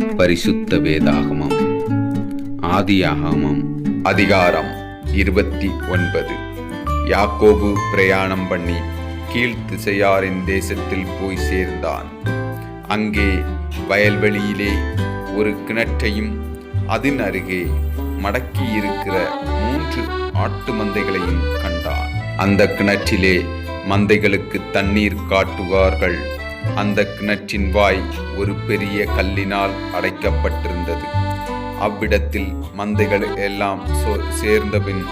பரிசுத்த வேதாகமம். ஆதியாகமம் அதிகாரம் இருபத்தி ஒன்பது. யாக்கோபு பிரயாணம் பண்ணி கீழ்த்திசையாரின் தேசத்தில் போய் சேர்ந்தான். அங்கே வயல்வெளியிலே ஒரு கிணற்றையும் அதன் அருகே மடக்கி இருக்கிற மூன்று ஆட்டு மந்தைகளையும் கண்டான். அந்த கிணற்றிலே மந்தைகளுக்கு தண்ணீர் காட்டுவார்கள். அந்த கிணற்றின் வாய் ஒரு பெரிய கல்லினால் அடைக்கப்பட்டிருந்தது. அவ்விடத்தில் மந்தைகள் எல்லாம் சேர்ந்தபின்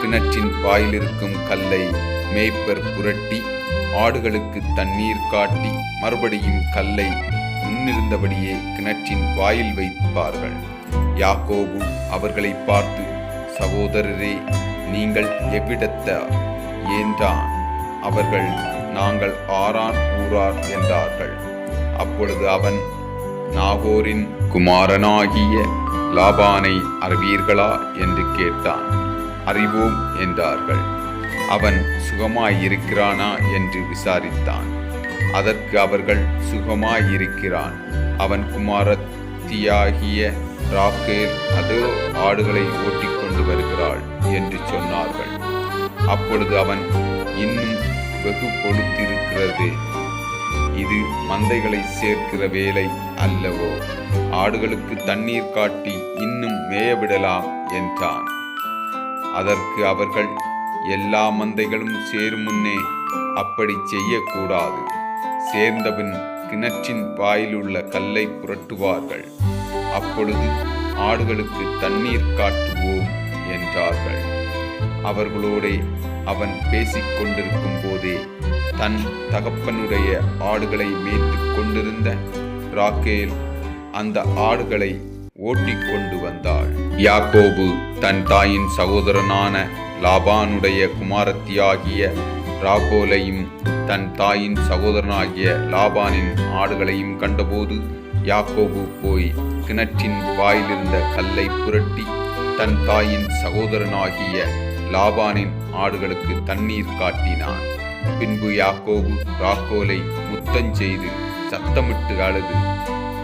கிணற்றின் வாயிலிருக்கும் கல்லை மேய்ப்பர் புரட்டி ஆடுகளுக்கு தண்ணீர் காட்டி மறுபடியும் கல்லை முன்னிருந்தபடியே கிணற்றின் வாயில் வைப்பார்கள். யாக்கோபு அவர்களை பார்த்து சகோதரரே நீங்கள் எவ்விடத்த ஏன்றான் அவர்கள் நாங்கள் ஆரான் ஊரார் என்றார்கள். அப்பொழுது அவன் நாகோரின் குமாரனாகிய லாபானை அறிவீர்களா என்று கேட்டான். அறிவோம் என்றார்கள். அவன் சுகமாயிருக்கிறானா என்று விசாரித்தான். அதற்கு அவர்கள் சுகமாயிருக்கிறான். அவன் குமாரத்தியாகிய ராக்கேல் அதோ ஆடுகளை ஓட்டிக்கொண்டு வருகிறாள் என்று சொன்னார்கள். அப்பொழுது அவன் இன்னும் வெகு கொடுத்திருக்கிறது இது மந்தைகளை சேர்க்கிற வேலை அல்லவோ? ஆடுகளுக்கு தண்ணீர் காட்டி இன்னும் மேயவிடலாம் என்றான். அதற்கு அவர்கள் எல்லா மந்தைகளும் சேரும் முன்னே அப்படி செய்யக்கூடாது. சேர்ந்தபின் கிணற்றின் வாயிலுள்ள கல்லை புரட்டுவார்கள். அப்பொழுது ஆடுகளுக்கு தண்ணீர் காட்டுவோம் என்றார்கள். அவர்களோடே அவன் பேசிக் கொண்டிருக்கும் போதே தன் தகப்பனுடைய ஆடுகளை மேய்த்து கொண்டிருந்த ராக்கேல் அந்த ஆடுகளை ஓட்டிக் கொண்டு வந்தாள். யாக்கோபு தன் தாயின் சகோதரனான லாபானுடைய குமாரத்தியாகிய ராகோலையும் தன் தாயின் சகோதரனாகிய லாபானின் ஆடுகளையும் கண்டபோது யாக்கோபு போய் கிணற்றின் வாயிலிருந்த கல்லை புரட்டி தன் தாயின் சகோதரனாகிய லாபானின் ஆடுகளுக்கு தண்ணீர் காட்டினான். பின்பு யாக்கோபு ராக்கோலை முத்தஞ்செய்து சத்தமிட்டு அழுது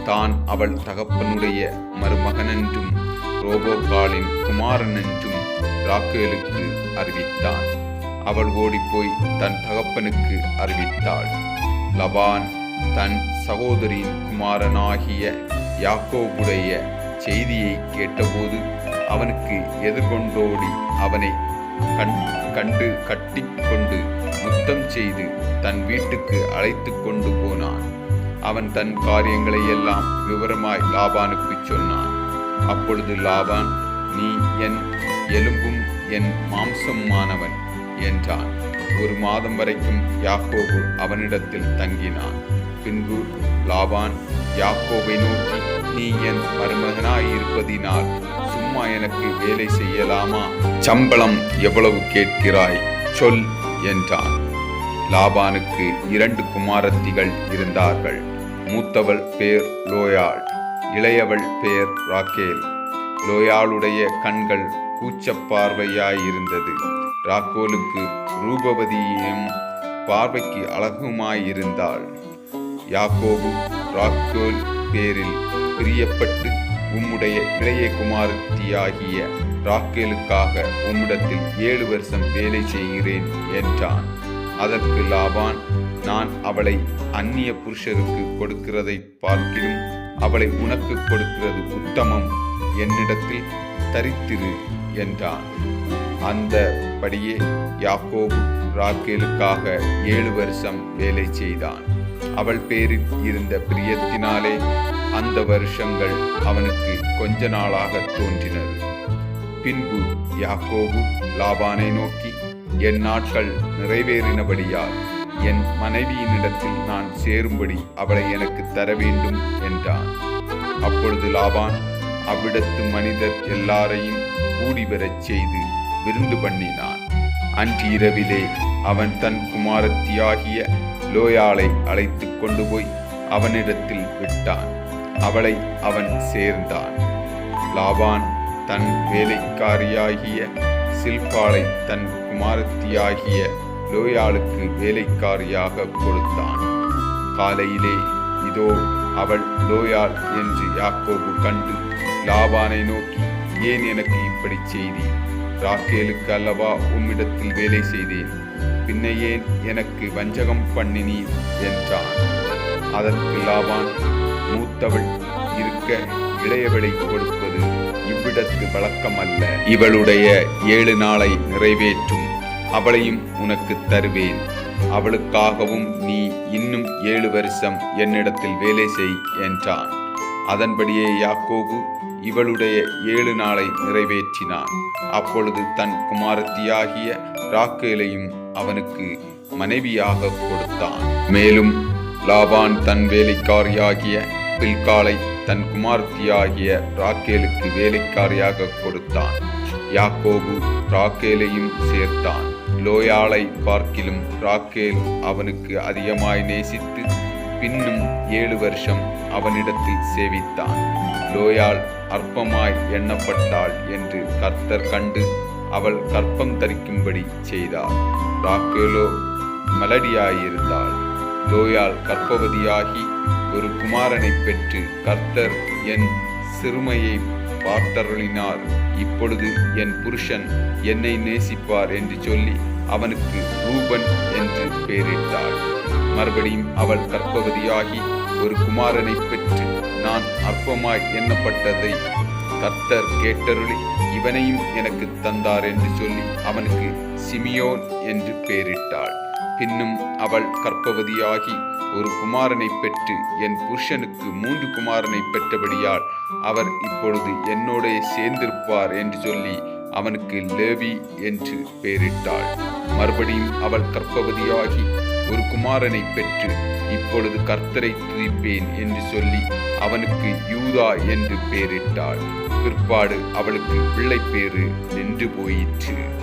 தான் அவள் தகப்பனுடைய மருமகனென்றும் ரோபோகாலின் குமாரன் என்றும் ராக்கேலுக்கு அறிவித்தான். அவள் ஓடிப்போய் தன் தகப்பனுக்கு அறிவித்தாள். லபான் தன் சகோதரியின் குமாரனாகிய யாக்கோபுடைய செய்தியை கேட்டபோது அவனுக்கு எதிர்கொண்டோடி அவனை கண் கண்டு கட்டிக்கொண்டு முத்தம் செய்து தன் வீட்டுக்கு அழைத்து கொண்டு போனான். அவன் தன் காரியங்களை எல்லாம் விவரமாய் லாபானுக்கு சொன்னான். அப்பொழுது லாபான் நீ என் எலும்பும் என் மாம்சமானவன் என்றான். ஒரு மாதம் வரைக்கும் யாக்கோபு அவனிடத்தில் தங்கினான். பின்பு லாபான் யாக்கோபை நோக்கி நீ என் மருமகனாயிருப்பதினால் சும்மா எனக்கு வேலை செய்யலாமா? சம்பளம் எவ்வளவு கேட்கிறாய்? சொல் என்றான். லாபானுக்கு இரண்டு குமாரத்திகள் இருந்தார்கள். மூத்தவள் பேர் லோயாள் இளையவள் பேர் ராக்கேல் லோயாளுடைய கண்கள் கூச்சப் பார்வையாயிருந்தது ராக்கோலுக்கு ரூபவதியும் பார்வைக்கு அழகுமாயிருந்தாள். யாக்கோபு ராக்கோல் பேரில் பிரியப்பட்டு உம்முடைய இளைய குமாரத்தியாகிய ராக்கேலுக்காக உம்மிடத்தில் ஏழு வருஷம் வேலை செய்கிறேன் என்றான். அதற்கு லாபான் நான் அவளை அந்நிய புருஷருக்கு கொடுக்கிறதை பார்க்கிலும் அவளை உனக்கு கொடுக்கிறது உத்தமம். என்னிடத்தில் தரித்திரு என்றான். அந்த படியே ராக்கேலுக்காக ஏழு வருஷம் வேலை செய்தான். அவள் பேரில் இருந்த பிரியத்தினாலே அந்த வருஷங்கள் அவனுக்கு கொஞ்ச நாளாக தோன்றினது. பின்பு யாக்கோபு லாபானை நோக்கி என் நாட்கள் நிறைவேறினபடியால் என் மனைவியினிடத்தில் நான் சேரும்படி அவளை எனக்கு தர வேண்டும் என்றான். அப்பொழுது லாபான் அவ்விடத்து மனிதர் எல்லாரையும் கூடி வரச் செய்து விருந்து பண்ணினான். அன்று இரவிலே அவன் தன் குமாரத்தியாகிய லோயாளை அழைத்து கொண்டு போய் அவனிடத்தில் விட்டான். அவளை அவன் சேர்ந்தான். லாபான் தன் வேலைக்காரியாகிய சில்பாளை தன் குமாரத்தியாகிய லோயாளுக்கு வேலைக்காரியாக கொடுத்தான். காலையிலே இதோ அவள் லோயாள் என்று யாக்கோபு கண்டு லாபானை நோக்கி ஏன் எனக்கு இப்படி செய்தி? ராக்கேலுக்கு அல்லவா உம்மிடத்தில் வேலை செய்தேன். பின்ன ஏன் எனக்கு வஞ்சகம் பண்ணினீர் என்றான். அதற்கு லாபான் மூத்தவள் இருக்க இளையவளை கொடுப்பது இவ்விடத்து வழக்கமல்ல. இவளுடைய ஏழு நாளை நிறைவேற்றும் அவளையும் உனக்கு தருவேன். அவளுக்காகவும் நீ இன்னும் ஏழு வருஷம் என்னிடத்தில் வேலை செய் என்றான். அதன்படியே யாக்கோபு இவளுடைய ஏழு நாளை நிறைவேற்றினான். அப்பொழுது தன் குமாரத்தியாகிய ராக்கேலையும் அவனுக்கு மனைவியாக கொடுத்தான். மேலும் லாபான் தன் வேலைக்காரியாகிய பில்காலை தன் குமார்த்தியாகிய ராக்கேலுக்கு வேலைக்காரியாக கொடுத்தான். யாக்கோபு ராக்கேலையும் சேர்த்தான். லோயாளை பார்க்கிலும் ராக்கேல் அவனுக்கு அதிகமாய் நேசித்து பின்னும் ஏழு வருஷம் அவனிடத்தில் சேவித்தான். லோயாள் அற்பமாய் எண்ணப்பட்டாள் என்று கர்த்தர் கண்டு அவள் கற்பம் தரிக்கும்படி செய்தார். ராக்கேலோ மலடியாயிருந்தாள். லோயால் கற்பவதியாகி ஒரு குமாரனை பெற்று கர்த்தர் என் சிறுமையை பார்த்தருளினார். இப்பொழுது என் புருஷன் என்னை நேசிப்பார் என்று சொல்லி அவனுக்கு ரூபன் என்று பெயரிட்டாள். மறுபடியும் அவள் கற்பவதியாகி ஒரு குமாரனை பெற்று நான் அற்பமாய் எண்ணப்பட்டதை கர்த்தர் கேட்டருளி இவனையும் எனக்கு தந்தார் என்று சொல்லி அவனுக்கு சிமியோன் என்று பெயரிட்டாள். பின்னும் அவள் கற்பவதியாகி ஒரு குமாரனை பெற்று என் புருஷனுக்கு மூன்று குமாரனை பெற்றபடியால் அவர் இப்பொழுது என்னோட சேர்ந்திருப்பார் என்று சொல்லி அவனுக்கு லேவி என்று பெயரிட்டாள். மறுபடியும் அவள் கற்பவதியாகி ஒரு குமாரனை பெற்று இப்பொழுது கர்த்தரை துதிப்பேன் என்று சொல்லி அவனுக்கு யூதா என்று பெயரிட்டாள். பிற்பாடு அவளுக்கு பிள்ளை பேறு நின்று போயிற்று.